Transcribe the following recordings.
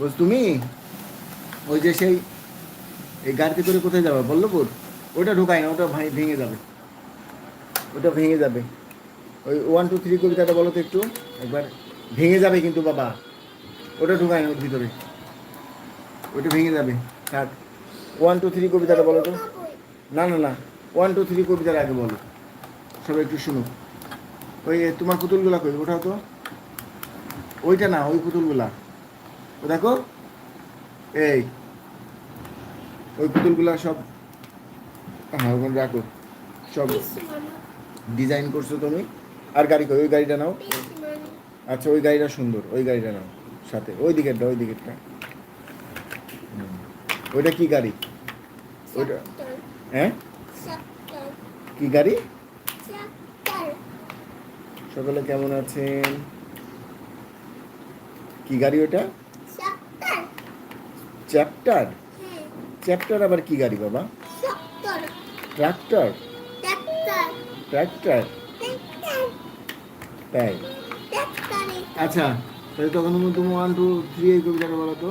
বস তুমি ওই যে সেই, এই গাড়িতে করে কোথায় যাবে? বল্লভপুর? ওটা ঢুকাই না, ওটা ভেঙে যাবে। ওটা ভেঙে যাবে। ওই ওয়ান টু থ্রি কবিতাটা বলো তো একটু। একবার ভেঙে যাবে কিন্তু বাবা। ওটা ঢুকাই না ওর ভিতরে। ওটা ভেঙে যাবে। থাক। ওয়ান টু থ্রি কবিতাটা বলো তো। না না না। ওয়ান টু থ্রি কবিতার আগে বলো। সবাই একটু শুনো। ওই তোমার পুতুলগুলা কই? ওঠাও তো? ওইটা না, ওই পুতুলগুলা। দেখো, এই, ওই পুতুলগুলা সব হ্যাঁ ওখানে রাখো, সব ডিজাইন করছ তুমি। আর গাড়ি কই? ওই গাড়িটা নাও। আচ্ছা ওই গাড়িটা সুন্দর, ওই গাড়িটা নাও, সাথে। ওই দিকেরটা ওই দিকেরটা। ওইটা কি গাড়ি? ওইটা হ্যাঁ? কি গাড়ি? সকলে কেমন আছেন? কি গাড়ি ওটা চ্যাপ্টার? চ্যাপ্টার আবার কি গাড়ি বাবা? ট্রাক্টর। ট্রাক্টর? তাই? আচ্ছা তাহলে তখন তুমি ওয়ান টু থ্রি এই কবিতাটা বলো তো।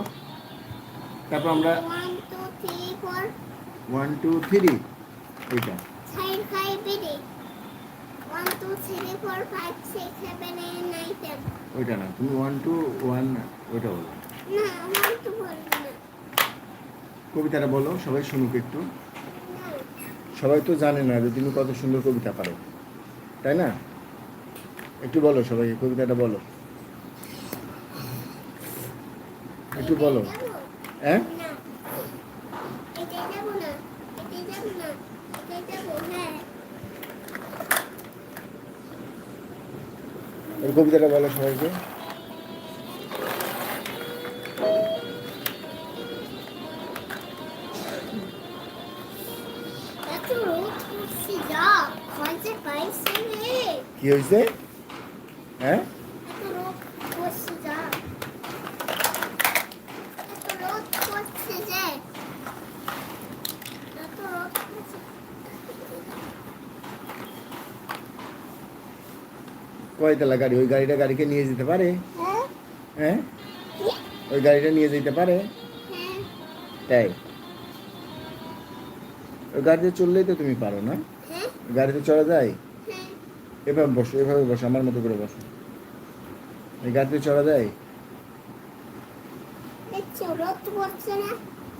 তারপর আমরা ওয়ান টু থ্রি ওইটা ওইটা না তুমি ওয়ান টু ওয়ান ওইটা বলো। কবিতাটা বলো, সবাই শুনুক একটু। সবাই তো জানে না যে তুমি কত সুন্দর কবিতা পারো, তাই না? একটু বলো সবাইকে কবিতাটা বলো। একটু বলো। হ্যাঁ? কবিতাটা বলো সবাইকে। কি হয়েছে হ্যাঁ কয়তলা গাড়ি? ওই গাড়িটা গাড়িকে নিয়ে যেতে পারে। হ্যাঁ। ওই গাড়িটা নিয়ে যেতে পারে। তাই? ওই গাড়িতে চললেই তো তুমি পারো না। গাড়িতে চড়া যায়? এভাবে বসো এভাবে বসো আমার মতো করে বসো। এই গাড়িতে চড়া যায়?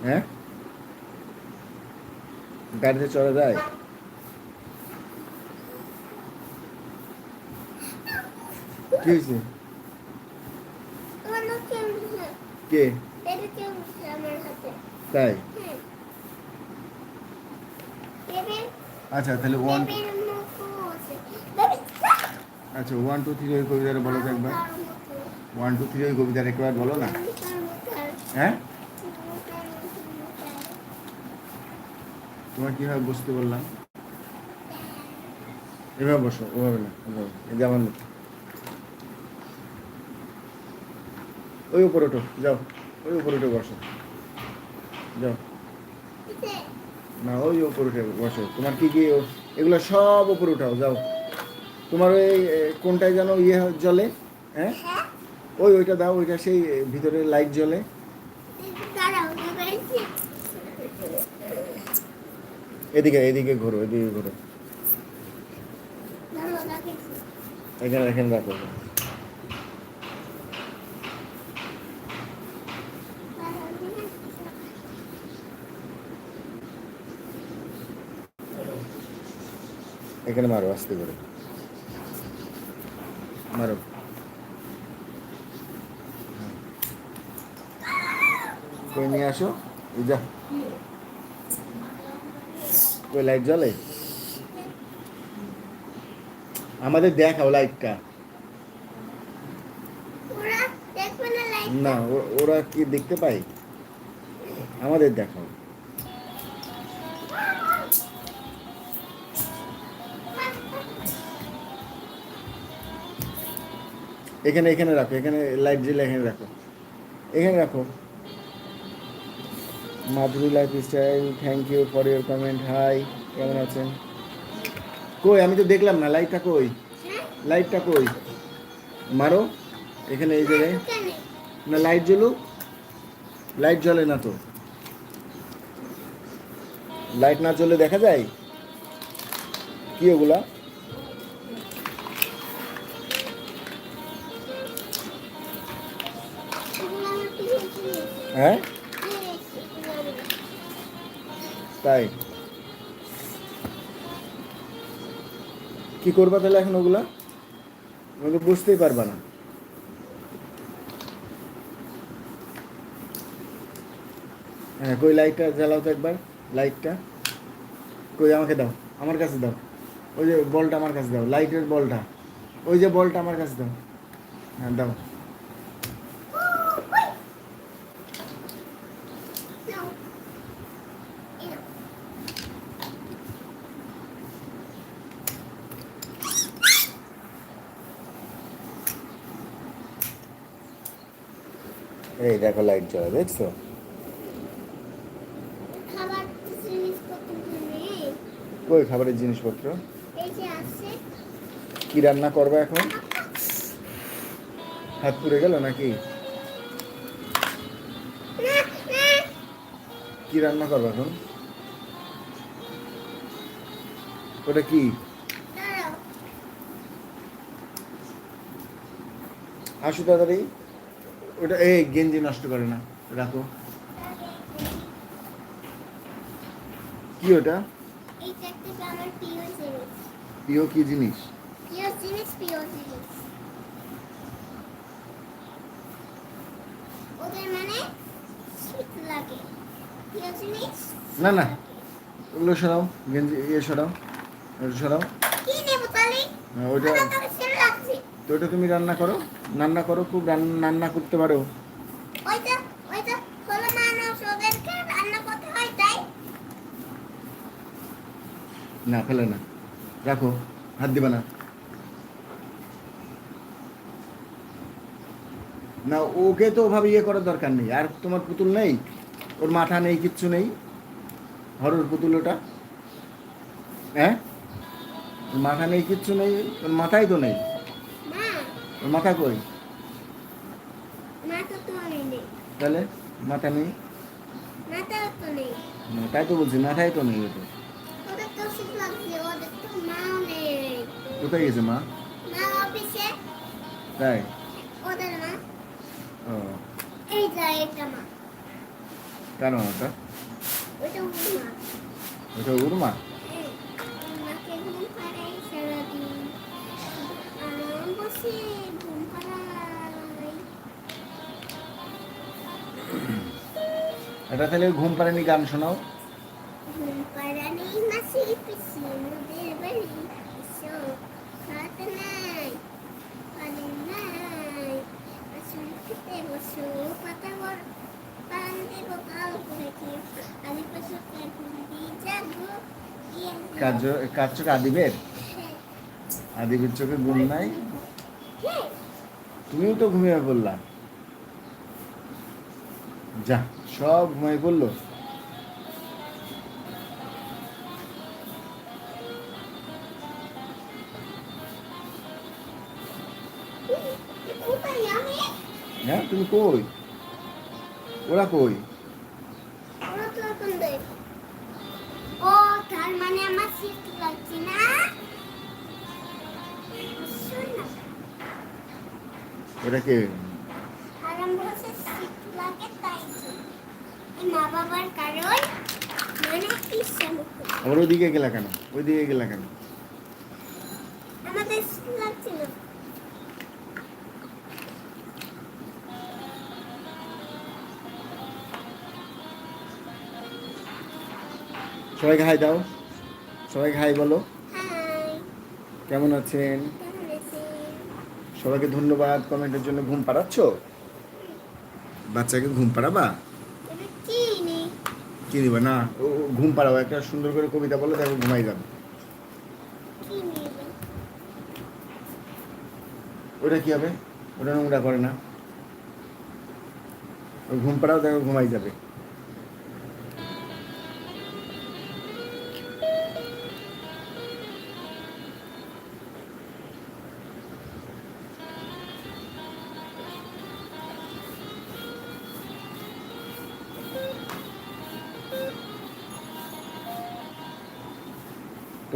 হ্যাঁ? গাড়িতে চড়া যায়? কি হয়েছে? কে? তাই? আচ্ছা তাহলে ওয়ান আচ্ছা ওয়ান টু থ্রি ওই কবিতাটা বলো তো একবার। ওয়ান টু থ্রি ওই কবিতাটা একবার বলো না। হ্যাঁ? তোমার কীভাবে বুঝতে বললাম এভাবে বসো, ওভাবে না, ওভাবে। এই যে আমার মতো। ওই উপরে ওঠো, যাও। ওই উপরে উঠে বসো। যাও। না, ওই উপরে উঠে বসো। তোমার কি কি এগুলো সব উপরে উঠাও, যাও। তোমার ওই কোনটায় যেন ইয়ে জ্বলে হ্যাঁ? ওই ওইটা দাও ওইটা সেই ভিতরে লাইট জ্বলে। এদিকে এদিকে ঘোরো এদিকে ঘোরো। এখানে এখানে রাখো। এখানে মারো আস্তে করে। মারো। কই নিয়ে আসো যা ওই লাইট জ্বলে আমাদের দেখাও লাইটটা না ওরা কি দেখতে পায় আমাদের দেখাও এখানে এখানে রাখো, এখানে লাইট জ্বলে এখানে রাখো। এখানে রাখো। Madhuri lifestyle thank you for your comment hi কেমন আছেন? কই, আমি তো দেখলাম না লাইটটা কই? লাইটটা কই? মারো, এখানে এই জায়গায় না লাইট জ্বলুক। লাইট জ্বলে না তো। লাইট না জ্বলে দেখা যায়? কি ওগুলা? হ্যাঁ। তাই। কি করবা তাহলে এখন ওগুলা? ওগুলো বুঝতেই পারবা না। হ্যাঁ কই লাইটটা জ্বালাও তো একবার, লাইটটা। কই, আমাকে দাও, আমার কাছে দাও। ওই যে বলটা আমার কাছে দাও, লাইটের বলটা। ওই যে বলটা আমার কাছে দাও। হ্যাঁ দাও। দেখো লাইট জ্বলা দেখছ? কই খাবারের জিনিসপত্র? এই যে আছে। কি রান্না করবে এখন? হাত পুড়ে গেল নাকি? কি রান্না করবে এখন? ওটা কি? আসো তাড়াতাড়ি। ওটা এই গেঞ্জি নষ্ট করে না রাখো। কি ওটা? প্রিয় কি জিনিস? মানে না না। ওগুলো সরাও গেঞ্জি ইয়ে সরাও সরাও। কি নেব তাহলে হ্যাঁ, ওটা আমার তো ওটা তুমি রান্না করো। রান্না করো খুব রান্না করতে পারো। না ফেলে না। রাখো হাত দিবা না। না ওকে তো ওভাবে ইয়ে করার দরকার নেই। আর তোমার পুতুল নেই? ওর মাথা নেই কিচ্ছু নেই? হরর পুতুল ওটা? হ্যাঁ? মাথা নেই কিচ্ছু নেই? ওর মাথাই তো নেই। মাথা কই? তাহলে মাথা নেই? তাই তো বলছি মাথাই তো নেই ওটা। কোথায় গেছে মা? তাই? ও। কেন ওটা? ওটা ওর এটা তাহলে ঘুম পাড়েনি গান শোনাও। ঘুম পাড়ানি মাসি পিসি মোদের বাড়ি এসো খাত নাই পানি নাই। আসুন খেতে বসো পাতা বড় পান দেব কাল করে কি? আদি পাশে ঘুম দিয়ে যাব ইয়ে কাজ কাজ চোখ আদিবের আদিবের চোখে ঘুম নাই? হ্যাঁ তুমিও তো ঘুমিয়ে পড়লা। যা, সব ঘুমিয়ে পড়ল। হ্যাঁ তুমি কই? ওরা কই? ও, তার মানে আমার শীত লাগছে না? মতো আবার ওইদিকে গেলা কেন? ওইদিকে গেলা কেন? আমাদের শীত সবাইকে হাই দাও। সবাইকে হাই বলো। কেমন আছেন? সবাইকে ধন্যবাদ কমেন্টের জন্য। ঘুম পাড়াচ্ছ? বাচ্চাকে ঘুম পাড়াবা? কি দিবা না ও ঘুম পাড়াও একটা সুন্দর করে কবিতা বলো তারপর ঘুমাই যাবে। ওটা কি হবে? ওটা নোংরা করে না। ঘুম পাড়াও দেখো ঘুমাই যাবে।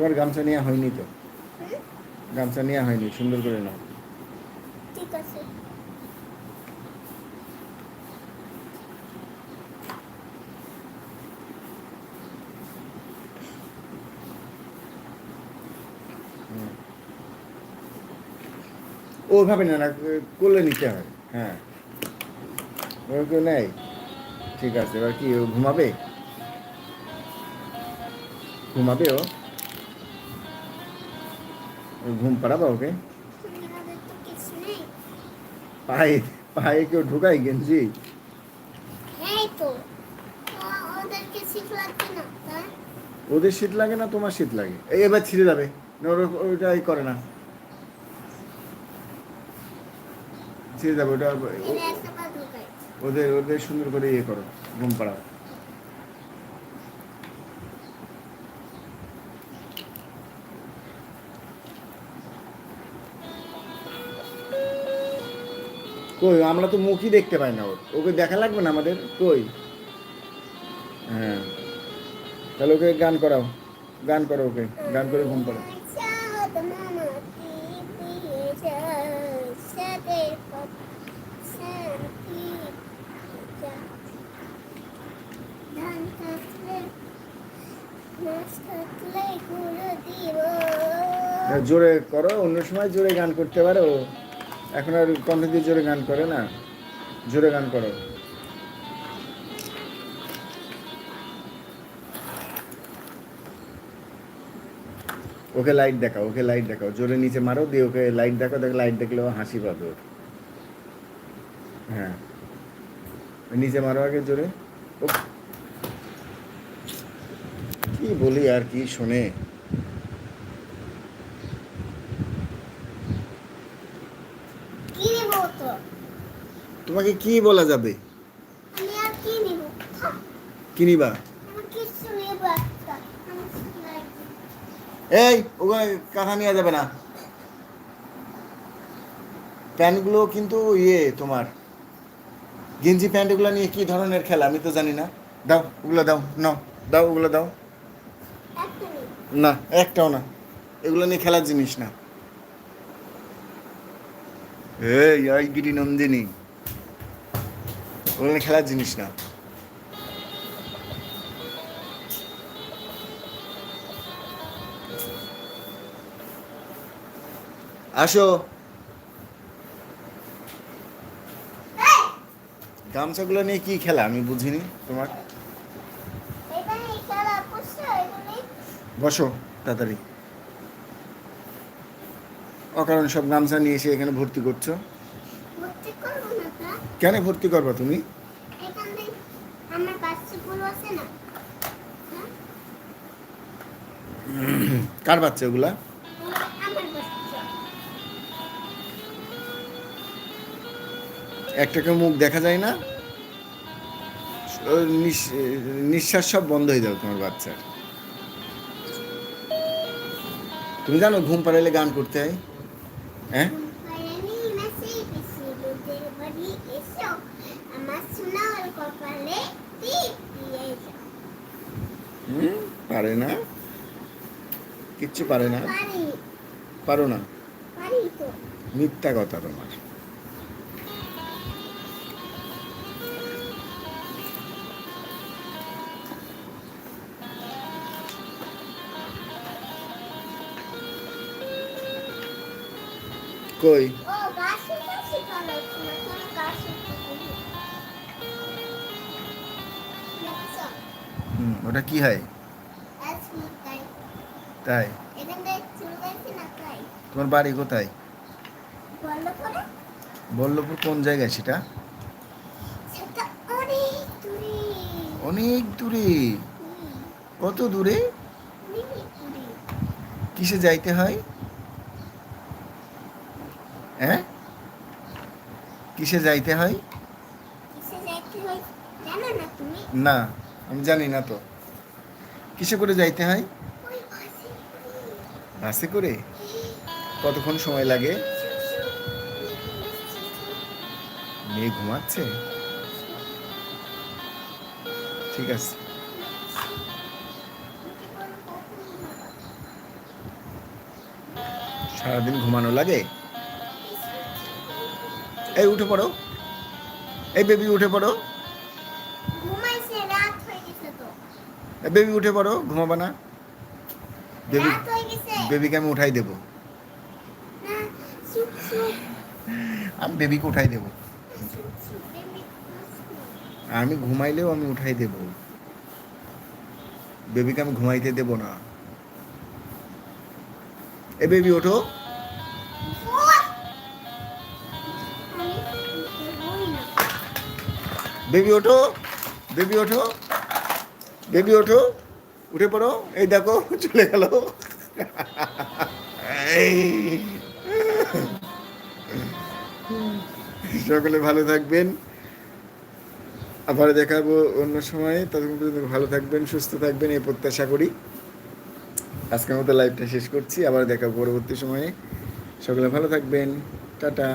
তোমার গামছা নেওয়া হয়নি তো। গামছা নেওয়া হয়নি সুন্দর করে নাও। ঠিক আছে। হুম। ওইভাবে না না করলে নিতে হয়। হ্যাঁ। ওর কেউ নেই? ঠিক আছে এবার কি ও ঘুমাবে? ঘুমাবে ও? ঘুম পাড়াবা ওকে? পায়ে পায়ে কেউ ঢুকাই গেঞ্জি? ওদের শীত লাগে না, তোমার শীত লাগে? এই এবার ছিঁড়ে যাবে। ওইটাই করে না। ছিঁড়ে যাবে, ওটা ওদের ওদের সুন্দর করে ইয়ে করো, ঘুম পাড়াও। কই আমরা তো মুখই দেখতে পাই না ওর। ওকে দেখা লাগবে না আমাদের? কই? হ্যাঁ। তাহলে ওকে গান করাও। গান করো ওকে। গান করে ঘুম হ্যাঁ, জোরে করো অন্য সময় জোরে গান করতে পারো। এখন আর কণ্ঠ দিয়ে জোরে গান করে না? জোরে গান করো। ওকে লাইট দেখাও, ওকে লাইট দেখাও। জোরে নিচে মারো, দিয়ে ওকে লাইট দেখাও, দেখো লাইট দেখলে ও হাসি পাবে। ওর। হ্যাঁ। নিচে মারো আগে জোরে। ও কি বলি আর কি শোনে? তোমাকে কি বলা যাবে? আমি আর কি নিব? কি নিবা আমার কিছু নেব একটা। আমার লাগবে এই ওখানে কাঁথা নেওয়া যাবে না। প্যান্টগুলো কিন্তু ইয়ে তোমার। গেঞ্জি প্যান্টগুলো নিয়ে কি ধরনের খেলা? আমি তো জানি না। দাও ওগুলো দাও নাও দাও ওগুলো দাও। না একটাও না। এগুলো নিয়ে খেলার জিনিস না। এই নন্দিনী। ওগুলো খেলার জিনিস না। আসো। গামছাগুলো নিয়ে কি খেলা? আমি বুঝিনি তোমার। বসো তাড়াতাড়ি। অকারণ সব গামছা নিয়ে এসে এখানে ভর্তি করছ? কেন ভর্তি করবা তুমি? কার বাচ্চা ওগুলা? একটাকে মুখ দেখা যায় না? নিঃশ্বাস সব বন্ধ হয়ে যাবে তোমার বাচ্চার। তুমি জানো ঘুম পাড়াইলে গান করতে হয়? হ্যাঁ পারে না কিচ্ছু পারে না পারো না মিথ্যা কথা তোমার কই? হুম, ওটা কি হয়? তাই। তোমার বাড়ি কোথায়? বল্লভপুর কোন জায়গায় সেটা? অনেক দূরে। কত দূরে? কিসে যাইতে হ্যাঁ? কিসে যাইতে হয়? না আমি জানি না তো। কিসে করে যাইতে হয়। বাসে করে? কতক্ষণ সময় লাগে? মেয়ে ঘুমাচ্ছে? ঠিক আছে। সারাদিন ঘুমানো লাগে? এই উঠে পড়ো। এই বেবি উঠে পড়ো। ঘুমাইছে রাত হয়ে গেছে তো। বেবি উঠে পড়ো ঘুমাবা না। বেবি রাত হয়ে গেছে। বেবিকে আমি উঠাই দেবো। আমি বেবিকে উঠাই দেবো। আমি ঘুমাইলেও আমি উঠাই দেব। বেবিকে আমি ঘুমাইতে দেব না। এ বেবি ওঠো। বেবি ওঠো বেবি ওঠো বেবি ওঠো, উঠে পড়ো। এই দেখো, চলে গেল। সকলে ভালো থাকবেন। আবার দেখাবো অন্য সময়। ততক্ষণ পর্যন্ত ভালো থাকবেন, সুস্থ থাকবেন, এই প্রত্যাশা করি। আজকের মতো লাইভটা শেষ করছি। আবার দেখাবো পরবর্তী সময়ে। সকলে ভালো থাকবেন। টাটা।